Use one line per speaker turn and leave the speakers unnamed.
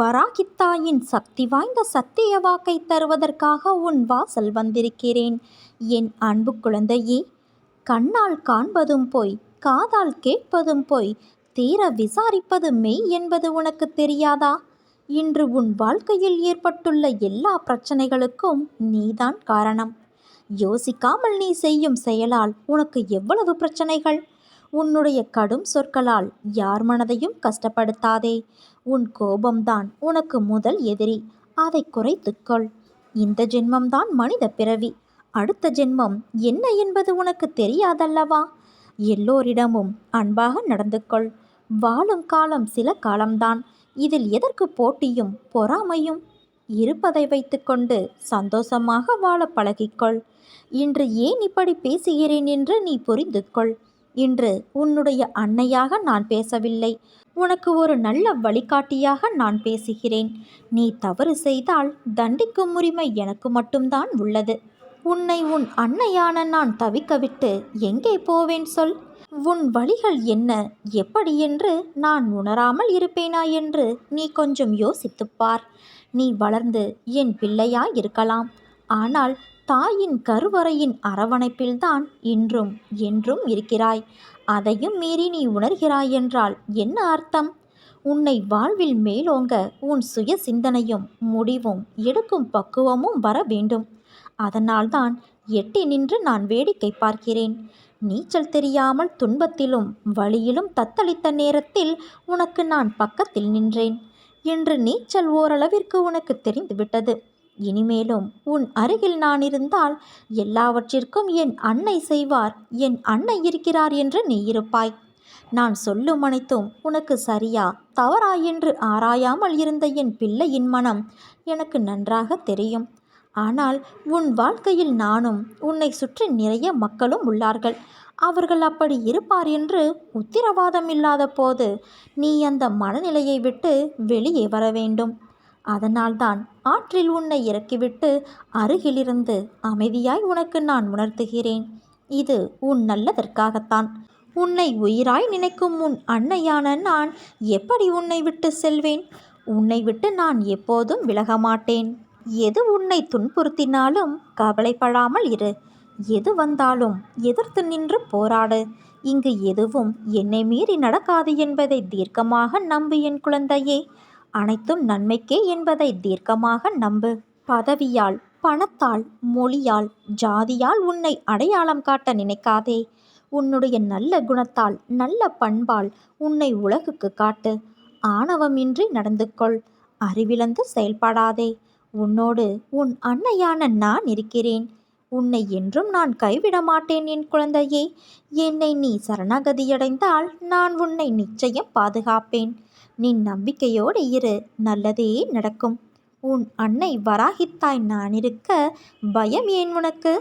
வராகித்தாயின் சக்தி வாய்ந்த சத்திய வாக்கை தருவதற்காக உன் வாசல் வந்திருக்கிறேன். என் அன்பு குழந்தையே கண்ணால் காண்பதும் போய் காதால் கேட்பதும் போய் தீர விசாரிப்பது மெய் என்பது உனக்கு தெரியாதா? இன்று உன் வாழ்க்கையில் ஏற்பட்டுள்ள எல்லா பிரச்சனைகளுக்கும் நீதான் காரணம். யோசிக்காமல் நீ செய்யும் செயலால் உனக்கு எவ்வளவு பிரச்சனைகள்? உன்னுடைய கடும் சொற்களால் யார் மனதையும் கஷ்டப்படுத்தாதே. உன் கோபம்தான் உனக்கு முதல் எதிரி. அதை குறைத்துக்கொள் இந்த ஜென்மம்தான் மனித பிறவி. அடுத்த ஜென்மம் என்ன என்பது உனக்கு தெரியாதல்லவா? எல்லோரிடமும் அன்பாக நடந்து கொள் வாழும் காலம் சில காலம்தான். இதில் எதற்கு போட்டியும் பொறாமையும்? இருப்பதை வைத்துக்கொண்டு சந்தோஷமாக வாழ பழகிக்கொள். இன்று ஏன் இப்படி பேசுகிறேன் என்று நீ புரிந்து கொள் இன்று உன்னுடைய அன்னையாக நான் பேசவில்லை. உனக்கு ஒரு நல்ல வழிகாட்டியாக நான் பேசுகிறேன். நீ தவறு செய்தால் தண்டிக்கும் உரிமை எனக்கு மட்டும்தான் உள்ளது. உன்னை உன் அன்னையான நான் தவிக்கவிட்டு எங்கே போவேன் சொல். உன் வழிகள் என்ன? எப்படி என்று நான் உணராமல் இருப்பேனா என்று நீ கொஞ்சம் யோசித்துப்பார் நீ வளர்ந்து என் பிள்ளையாய் இருக்கலாம். ஆனால் தாயின் கருவறையின் அரவணைப்பில்தான் இன்றும் என்றும் இருக்கிறாய். அதையும் மீறி நீ உணர்கிறாய் என்றால் என்ன அர்த்தம்? உன்னை வாழ்வில் மேலோங்க உன் சுய சிந்தனையும் முடிவும் எடுக்கும் பக்குவமும் வர வேண்டும். அதனால்தான் எட்டி நின்று நான் வேடிக்கை பார்க்கிறேன். நீச்சல் தெரியாமல் துன்பத்திலும் வழியிலும் தத்தளித்த நேரத்தில் உனக்கு நான் பக்கத்தில் நின்றேன். என்று நீச்சல் ஓரளவிற்கு உனக்கு தெரிந்துவிட்டது. இனிமேலும் உன் அருகில் நான் இருந்தால் எல்லாவற்றிற்கும் என் அன்னை செய்வார் என் அன்னை இருக்கிறார் என்று நீ இருப்பாய். நான் சொல்லும் அனைத்தும் உனக்கு சரியா தவறா என்று ஆராயாமல் இருந்த என் பிள்ளையின் மனம் எனக்கு நன்றாக தெரியும். ஆனால் உன் வாழ்க்கையில் நானும் உன்னை சுற்றி நிறைய மக்களும் உள்ளார்கள். அவர்கள் அப்படி இருப்பார் என்று உத்திரவாதம் இல்லாத போது நீ அந்த மனநிலையை விட்டு வெளியே வர வேண்டும். அதனால்தான் ஆற்றில் உன்னை இறக்கிவிட்டு அருகிலிருந்து அமைதியாய் உனக்கு நான் உணர்த்துகிறேன். இது உன் நல்லதற்காகத்தான். உன்னை உயிராய் நினைக்கும் உன் அன்னையான நான் எப்படி உன்னை விட்டு செல்வேன்? உன்னை விட்டு நான் எப்போதும் விலக மாட்டேன். எது உன்னை துன்புறுத்தினாலும் கவலைப்படாமல் இரு. எது வந்தாலும் எதிர்த்து நின்று போராடு. இங்கு எதுவும் என்னை மீறி நடக்காது என்பதை தீர்க்கமாக நம்பு என் குழந்தையே. அனைத்தும் நன்மைக்கே என்பதை தீர்க்கமாக நம்பு. பதவியால் பணத்தால் மொழியால் ஜாதியால் உன்னை அடையாளம் காட்ட நினைக்காதே. உன்னுடைய நல்ல குணத்தால் நல்ல பண்பால் உன்னை உலகுக்கு காட்டு. ஆணவமின்றி நடந்து கொள் அறிவிழந்து செயல்படாதே. உன்னோடு உன் அன்னையான நான் இருக்கிறேன். உன்னை என்றும் நான் கைவிட மாட்டேன் என் குழந்தையே. என்னை நீ சரணாகதியடைந்தால் நான் உன்னை நிச்சயம் பாதுகாப்பேன். நீ நம்பிக்கையோடு இரு நல்லதே நடக்கும். உன் அன்னை வராகித்தாய் நான் இருக்க பயம் ஏன் உனக்கு?